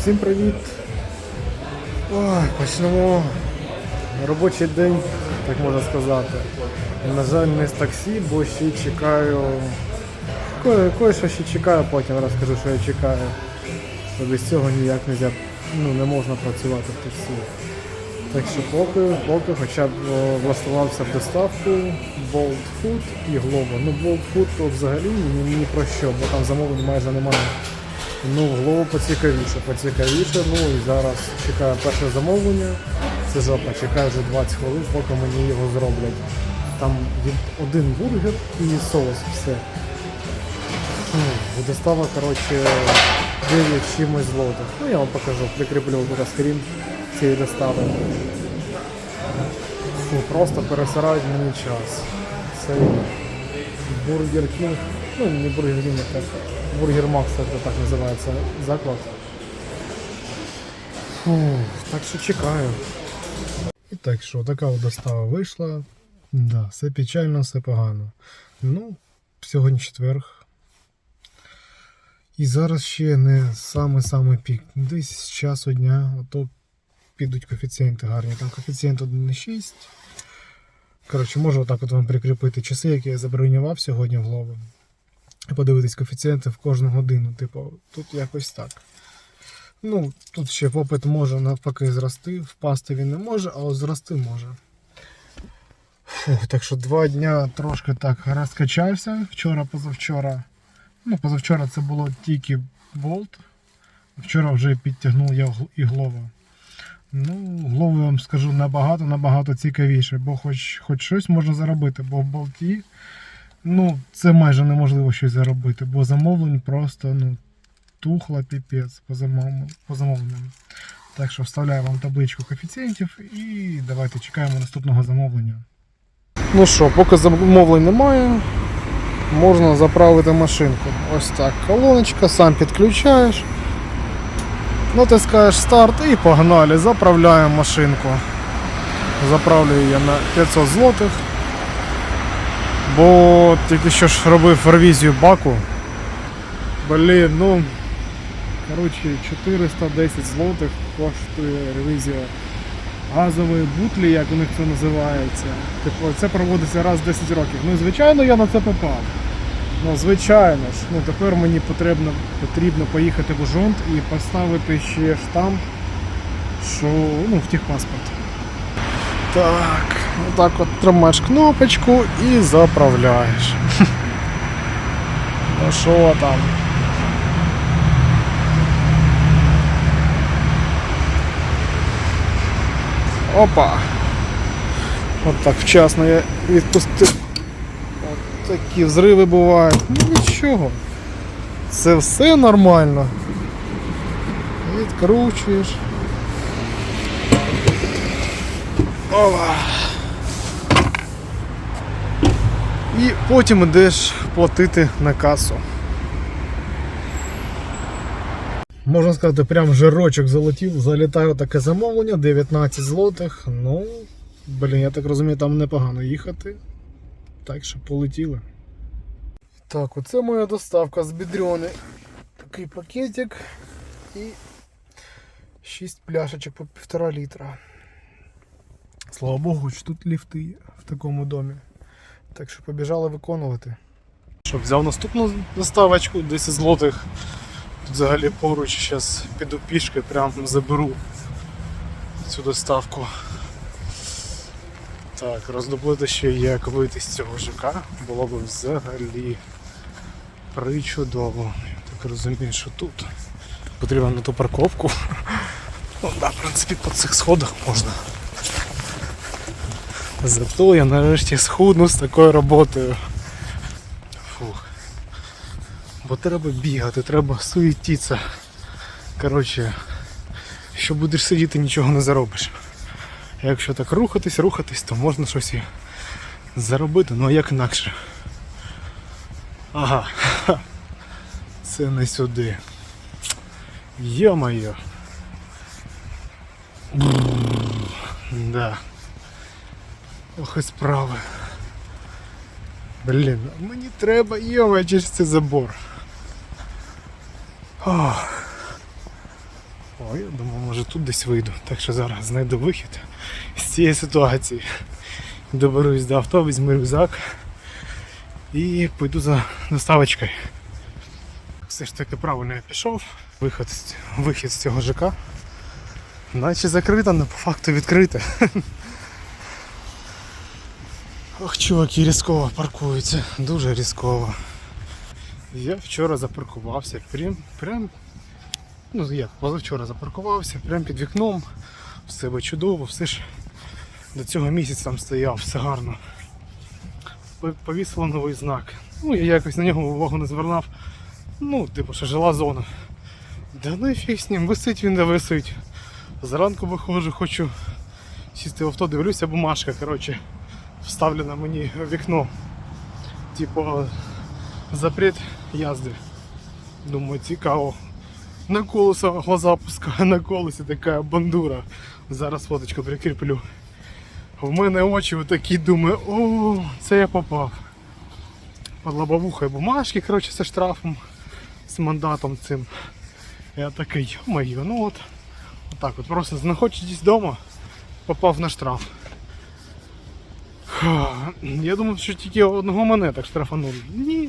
Всім привіт! Ой, почнемо робочий день, так можна сказати. На жаль, не з таксі, бо ще чекаю. Кое, кое-що ще чекаю, потім розкажу, що я чекаю. Бо без цього ніяк не, зя- ну, не можна працювати в таксі. Так що поки, поки хоча б влаштувався в доставку Bolt Food і Glovo. Ну Bolt Food то взагалі ні, ні про що, бо там замовлень майже немає. Ну, в голову поцікавіше, поцікавіше. Ну і зараз чекаю перше замовлення. Це жопа, чекаю вже 20 хвилин, поки мені його зроблять. Там один бургер і соус, все. Фу, Достава, коротше, 9 чимось злотих. Ну я вам покажу, прикріплю буде скрін цієї достави. Фу, просто пересирають мені час. Це Бургер Кінг, ну не Бургер Кінг, так. Бургер Макс, це так називається заклад. Фу, так що чекаю. І так що, така достава вийшла. Да, все печально, все погано. Ну, сьогодні четверг. І зараз ще не самий-самий пік. Десь з часу дня, ото підуть коефіцієнти гарні. Там коефіцієнт 1,6. Коротше, можу отак от вам прикріпити часи, які я забронював сьогодні в Glovo. Подивитись коефіцієнти в кожну годину. Типу, тут якось так. Ну, тут ще попит може навпаки зрости, впасти він не може, а зрости може. Фух, так що два дня трошки так розкачався. Вчора, позавчора. Ну, позавчора це було тільки болт. Вчора вже підтягнув я і Glovo. Ну, Glovo, я вам скажу набагато набагато цікавіше, бо хоч, хоч щось можна заробити, бо в болті ну, це майже неможливо щось заробити, бо замовлень просто ну, тухла піпець по, замов... по замовленням. Так що вставляю вам табличку коефіцієнтів і давайте чекаємо наступного замовлення. Ну що, поки замовлень немає, можна заправити машинку. Ось так. Колоночка, сам підключаєш. Натискаєш старт і погнали. Заправляємо машинку. Заправлюю я на 500 злотих. Бо тільки що ж робив ревізію баку. Блін, ну. Коротше, 410 злотих коштує ревізія газової бутлі, як у них це називається. Типу, це проводиться раз в 10 років. Ну, звичайно, я на це попав. Ну, звичайно ж, ну тепер мені потрібно, потрібно поїхати в Ужонт і поставити ще штамп, що ну, в техпаспорт. Так, отак от тримаєш кнопочку і заправляєш. Ну що там? Опа! От так вчасно я відпустив. От такі взриви бувають. Ну нічого. Це все нормально. Відкручуєш. Ова. І потім йдеш платити на касу. Можна сказати, прям жирочок залетів, залітає таке замовлення, 19 злотих. Ну, блін, я так розумію, там непогано їхати. Так що полетіли. Так, оце моя доставка з бідрьони. Такий пакетик і 6 пляшечок по півтора літра. Слава Богу, що тут ліфти є в такому домі. Так що побіжали виконувати. Щоб взяв наступну доставочку 10 злотих. Тут взагалі поруч зараз піду пішки, прям заберу цю доставку. Так, роздобути ще як вийти з цього ЖК було б взагалі причудово. Так розумію, що тут потрібно на ту парковку. Ну да, в принципі, по цих сходах можна. Зато я нарешті схудну з такою роботою. Фух. Бо треба бігати, треба суетитися. Коротше, якщо будеш сидіти, нічого не заробиш. Якщо так рухатись, рухатись, то можна щось і заробити, ну а як інакше. Ага. Це не сюди. Йо-моє. Да. Ох і справи. Блін, мені треба йома через цей забор. Ох. О, я думаю, може тут десь вийду. Так що зараз знайду вихід з цієї ситуації. Доберусь до авто, візьму рюкзак і пойду за доставочкою. Все ж таки правильно я пішов. Вихід, вихід з цього ЖК. Наче закрито, але по факту відкрите. Ох, чуваки, різково паркуються. Дуже різково. Я вчора запаркувався прям, прям ну як, позавчора запаркувався, прямо під вікном. Все би чудово, все ж до цього місяця там стояв, все гарно. Повісило новий знак. Ну, я якось на нього увагу не звернув. Ну, типу, що жила зона. Да ну і фіг з ним, висить він де висить. Зранку виходжу, хочу сісти в авто, дивлюся, бумажка, коротше, вставлена мені в вікно. Типу, запрет їзди. Думаю, цікаво. На колесо глаза пускаю, на колесі така бандура. Зараз фоточку прикріплю. В мене очі отакі, думаю, о, це я попав. Под лобовухою бумажки, коротше, зі штрафом, з мандатом цим. Я такий, йо-моє, ну от. Отак от, просто знаходячись вдома, попав на штраф. Я думав, що тільки одного мене так штрафанули. Ні,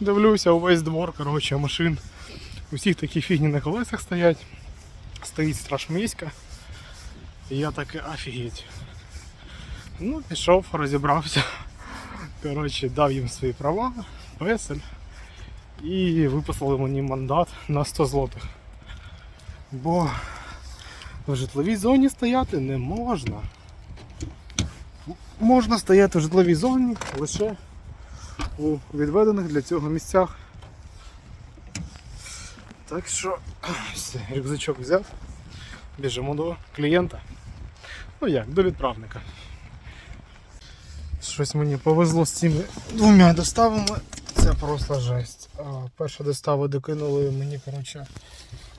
дивлюся, увесь двор, коротше, машин. Усіх такі фігні на колесах стоять. Стоїть страшмиська. І я таки офігеть. Ну, пішов, розібрався. Коротше, дав їм свої права, весель. І виписали мені мандат на 100 злотих. Бо в житловій зоні стояти не можна. Можна стояти в житловій зоні лише у відведених для цього місцях. Так що рюкзачок взяв, біжимо до клієнта. Ну як, до відправника. Щось мені повезло з цими двома доставами. Це просто жесть. Перша достава докинули мені коротше,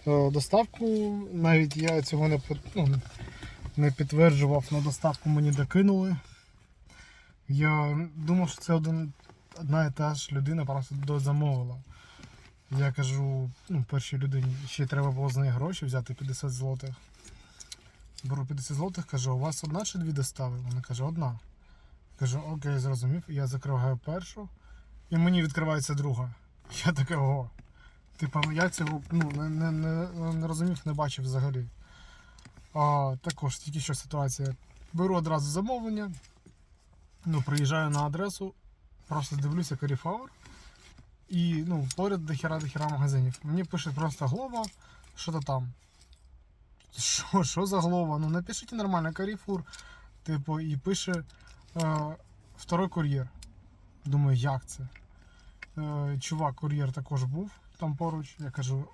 е, доставку. Навіть я цього не, ну, не підтверджував, на доставку мені докинули. Я думав, що це один, одна і та ж людина просто дозамовила. Я кажу, ну, першій людині, ще треба було з неї гроші взяти 50 злотих. Беру 50 злотих, кажу, у вас одна чи дві достави? Вона каже, одна. Кажу, окей, зрозумів. Я закриваю першу, і мені відкривається друга. Я таке ого. Типа, я цього ну, не, не, не, не розумів, не бачив взагалі. А, також тільки що ситуація. Беру одразу замовлення. Ну, приїжджаю на адресу, просто дивлюся Carrefour. І ну, поряд до хера до хера магазинів. Мені пише просто Глова, що то там. Що, що за Глова? Ну напишіть нормально Carrefour. Типу, і пише е, второй кур'єр. Думаю, як це? Е, чувак, кур'єр також був там поруч. Я кажу,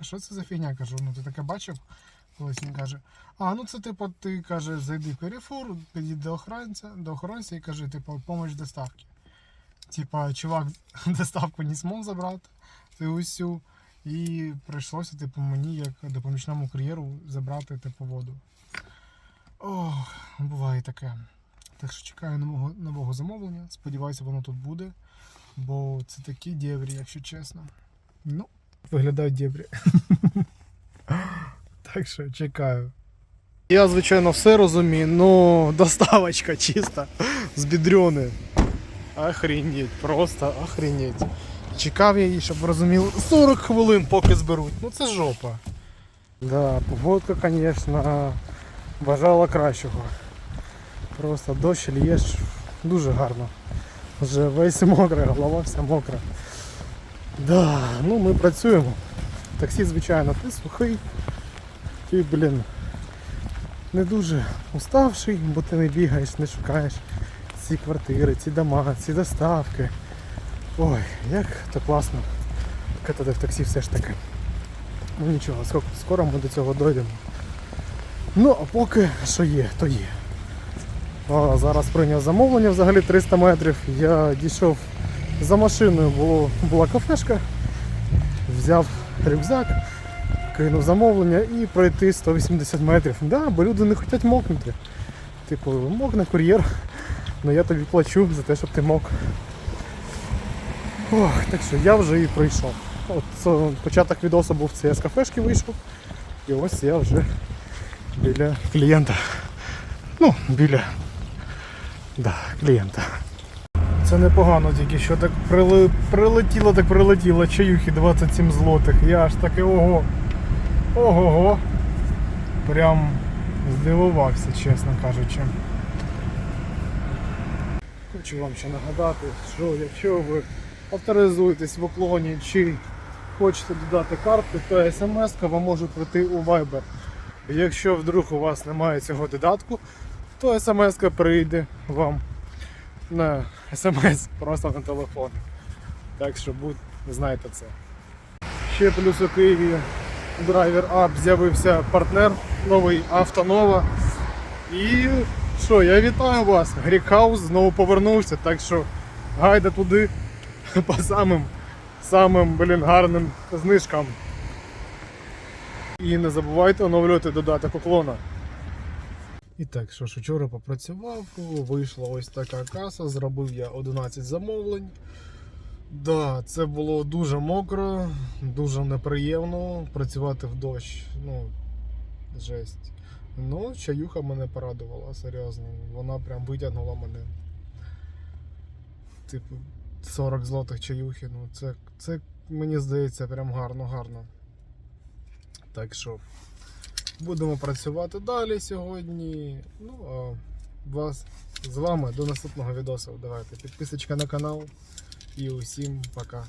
а що це за фігня? Кажу, ну ти таке бачив? Колись він каже, а ну це типу, ти каже, зайди в Carrefour, підійди до охоронця, до охоронця і кажи, типу, помощь доставки. Типа, чувак доставку не змог забрати, ти усю. І прийшлося, типу, мені, як допомічному кур'єру, забрати типу воду. Ох, буває таке. Так що чекаю нового, нового замовлення. Сподіваюся, воно тут буде. Бо це такі дєбрі, якщо чесно. Ну, виглядають дєбрі. так що чекаю. Я, звичайно, все розумію, ну доставочка чиста з бідрюни. Охренеть, просто охренеть. Чекав я її, щоб ви розуміли, 40 хвилин поки зберуть. Ну це жопа. Да, погодка, звісно, бажала кращого. Просто дощ лєш дуже гарно. Вже весь мокрий, голова вся мокра. Да, ну ми працюємо. Таксі, звичайно, ти сухий. Ти, блін, не дуже уставший, бо ти не бігаєш, не шукаєш ці квартири, ці дома, ці доставки. Ой, як то класно катати в таксі все ж таки. Ну нічого, скоро, ми до цього дойдемо. Ну, а поки що є, то є. А, зараз прийняв замовлення взагалі 300 метрів. Я дійшов за машиною, було, була кафешка, взяв рюкзак, кинув замовлення і пройти 180 метрів. Да, бо люди не хочуть мокнути. Типу, мокне кур'єр, але я тобі плачу за те, щоб ти мог. Ох, так що я вже і пройшов. От початок відосу був це я з кафешки вийшов. І ось я вже біля клієнта. Ну, біля да, клієнта. Це непогано, тільки що так прилетіло, так прилетіло. Чаюхи 27 злотих. Я аж таки ого. Ого-го. Прям здивувався, чесно кажучи. Хочу вам ще нагадати, що якщо ви авторизуєтесь в уклоні чи хочете додати картку, то смс вам може прийти у Viber. Якщо вдруг у вас немає цього додатку, то смс прийде вам на смс просто на телефон. Так що будь, знайте це. Ще плюс у Києві драйвер App з'явився партнер новий Автонова. І що, я вітаю вас! Грікхаус знову повернувся, так що гайда туди по самим самим блін, гарним знижкам. І не забувайте оновлювати додаток уклона. І так, що ж, вчора попрацював, вийшла ось така каса, зробив я 11 замовлень. Да, це було дуже мокро, дуже неприємно працювати в дощ. Ну, жесть. Ну, чаюха мене порадувала, серйозно. Вона прям витягнула мене. Типу, 40 злотих чаюхи. Ну, це, це мені здається прям гарно, гарно. Так що будемо працювати далі сьогодні. Ну, а вас з вами до наступного відео. Давайте підписочка на канал і усім пока.